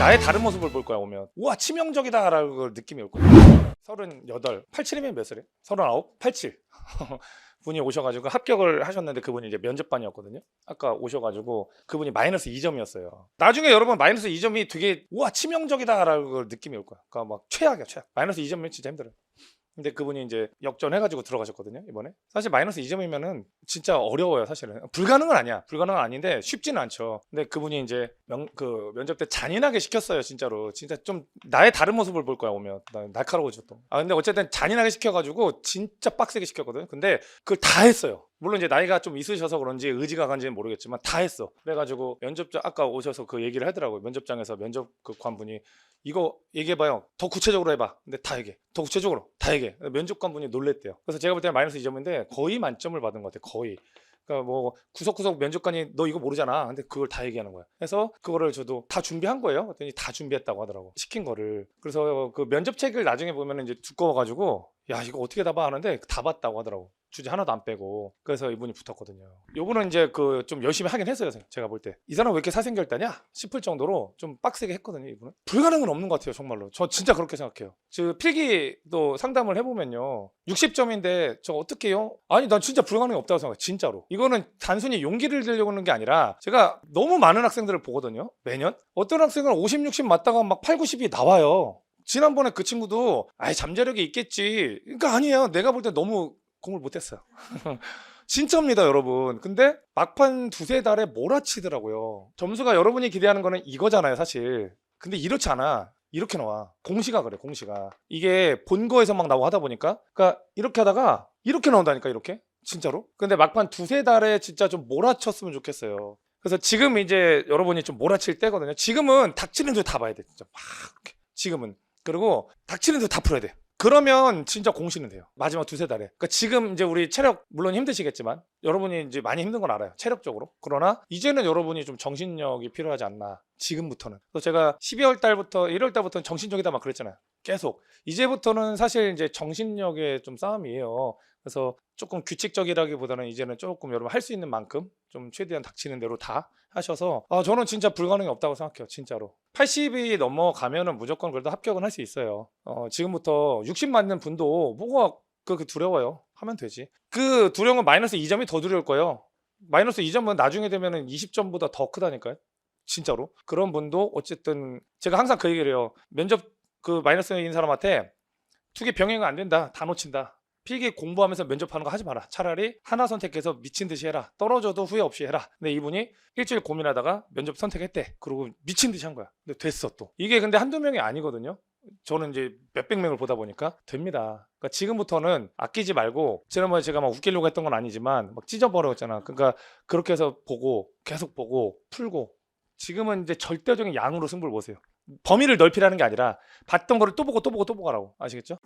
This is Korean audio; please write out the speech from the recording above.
나의 다른 모습을 볼 거야 오면. 우와 치명적이다라는 걸 느낌이 올 거야. 38, 87이면 몇 살이에요? 39? 87 분이 오셔가지고 합격을 하셨는데 그분이 이제 면접반이었거든요. 아까 오셔가지고 그분이 마이너스 2점이었어요. 나중에 여러분 마이너스 2점이 되게 우와 치명적이다라는 걸 느낌이 올 거야. 그러니까 막 최악이야 최악. 마이너스 2점이면 진짜 힘들어요 근데 그분이 이제 역전해가지고 들어가셨거든요 이번에. 사실 마이너스 2점이면은 진짜 어려워요 사실은. 불가능은 아니야. 불가능은 아닌데 쉽지는 않죠. 근데 그분이 이제 명, 그 면접 때 잔인하게 시켰어요 진짜로. 진짜 좀 나의 다른 모습을 볼 거야 오면. 나 날카로워져 또아 근데 어쨌든 잔인하게 시켜가지고 진짜 빡세게 시켰거든. 근데 그걸 다 했어요 물론 이제 나이가 좀 있으셔서 그런지 의지가 간지는 모르겠지만 다 했어 그래가지고 면접장 아까 오셔서 그 얘기를 하더라고요 면접장에서 면접 그 관분이 이거 얘기해봐요. 더 구체적으로 해봐. 근데 다 얘기해. 더 구체적으로 다 얘기해. 면접관분이 놀랬대요. 그래서 제가 볼 때는 마이너스 2점인데 거의 만점을 받은 것 같아요. 거의. 그러니까 뭐 구석구석 면접관이 너 이거 모르잖아. 근데 그걸 다 얘기하는 거야. 그래서 그거를 저도 다 준비한 거예요. 그랬더니 다 준비했다고 하더라고. 시킨 거를. 그래서 그 면접책을 나중에 보면은 이제 두꺼워가지고 야 이거 어떻게 다 봐 하는데 다 봤다고 하더라고. 주제 하나도 안 빼고 그래서 이분이 붙었거든요. 요분은 이제 그 좀 열심히 하긴 했어요. 제가 볼 때 이 사람 왜 이렇게 사생결단이야 싶을 정도로 좀 빡세게 했거든요. 이분은 불가능은 없는 것 같아요. 정말로 저 진짜 그렇게 생각해요. 저 필기도 상담을 해보면요 60점인데 저 어떻게 해요? 아니 난 진짜 불가능이 없다고 생각해 요 진짜로 이거는 단순히 용기를 들려고 하는 게 아니라 제가 너무 많은 학생들을 보거든요 매년 어떤 학생은 50, 60 맞다가 막 8, 90이 나와요. 지난번에 그 친구도 아예 잠재력이 있겠지. 그러니까 아니에요. 내가 볼 때 너무 공을 못했어요. 진짜입니다, 여러분. 근데 막판 두세 달에 몰아치더라고요. 점수가 여러분이 기대하는 거는 이거잖아요, 사실. 근데 이렇지 않아. 이렇게 나와. 공시가 그래, 공시가. 이게 본거에서 막 나오고 하다 보니까. 그러니까 이렇게 하다가 이렇게 나온다니까, 이렇게. 진짜로. 근데 막판 두세 달에 진짜 좀 몰아쳤으면 좋겠어요. 그래서 지금 이제 여러분이 좀 몰아칠 때거든요. 지금은 닥치는 줄다 봐야 돼. 진짜 막 이렇게. 지금은. 그리고 닥치는 줄다 풀어야 돼. 그러면 진짜 공시는 돼요. 마지막 두세 달에. 그러니까 지금 이제 우리 체력 물론 힘드시겠지만 여러분이 이제 많이 힘든 건 알아요. 체력적으로. 그러나 이제는 여러분이 좀 정신력이 필요하지 않나. 지금부터는. 그래서 제가 12월 달부터 1월 달부터는 정신적이다 막 그랬잖아요. 계속. 이제부터는 사실 이제 정신력의 좀 싸움이에요. 그래서 조금 규칙적이라기보다는 이제는 조금 여러분 할 수 있는 만큼 좀 최대한 닥치는 대로 다 하셔서 아 저는 진짜 불가능이 없다고 생각해요 진짜로. 80이 넘어가면은 무조건 그래도 합격은 할 수 있어요. 어 지금부터 60 맞는 분도 뭐가 그렇게 두려워요? 하면 되지. 그 두려움은 마이너스 2점이 더 두려울 거예요. 마이너스 2점은 나중에 되면은 20점보다 더 크다니까요 진짜로. 그런 분도 어쨌든 제가 항상 그 얘기를 해요. 면접 그 마이너스인 사람한테 투기 병행은 안 된다. 다 놓친다 필기 공부하면서 면접하는 거 하지 마라. 차라리 하나 선택해서 미친 듯이 해라. 떨어져도 후회 없이 해라. 근데 이분이 일주일 고민하다가 면접 선택했대. 그리고 미친 듯이 한 거야. 근데 됐어 또. 이게 근데 한두 명이 아니거든요. 저는 이제 몇백 명을 보다 보니까 됩니다. 그러니까 지금부터는 아끼지 말고 지난번에 제가 막 웃기려고 했던 건 아니지만 막 찢어버렸잖아. 그러니까 그렇게 해서 보고 계속 보고 풀고 지금은 이제 절대적인 양으로 승부를 보세요. 범위를 넓히라는 게 아니라 봤던 거를 또 보고 또 보고 또 보고 하라고 아시겠죠?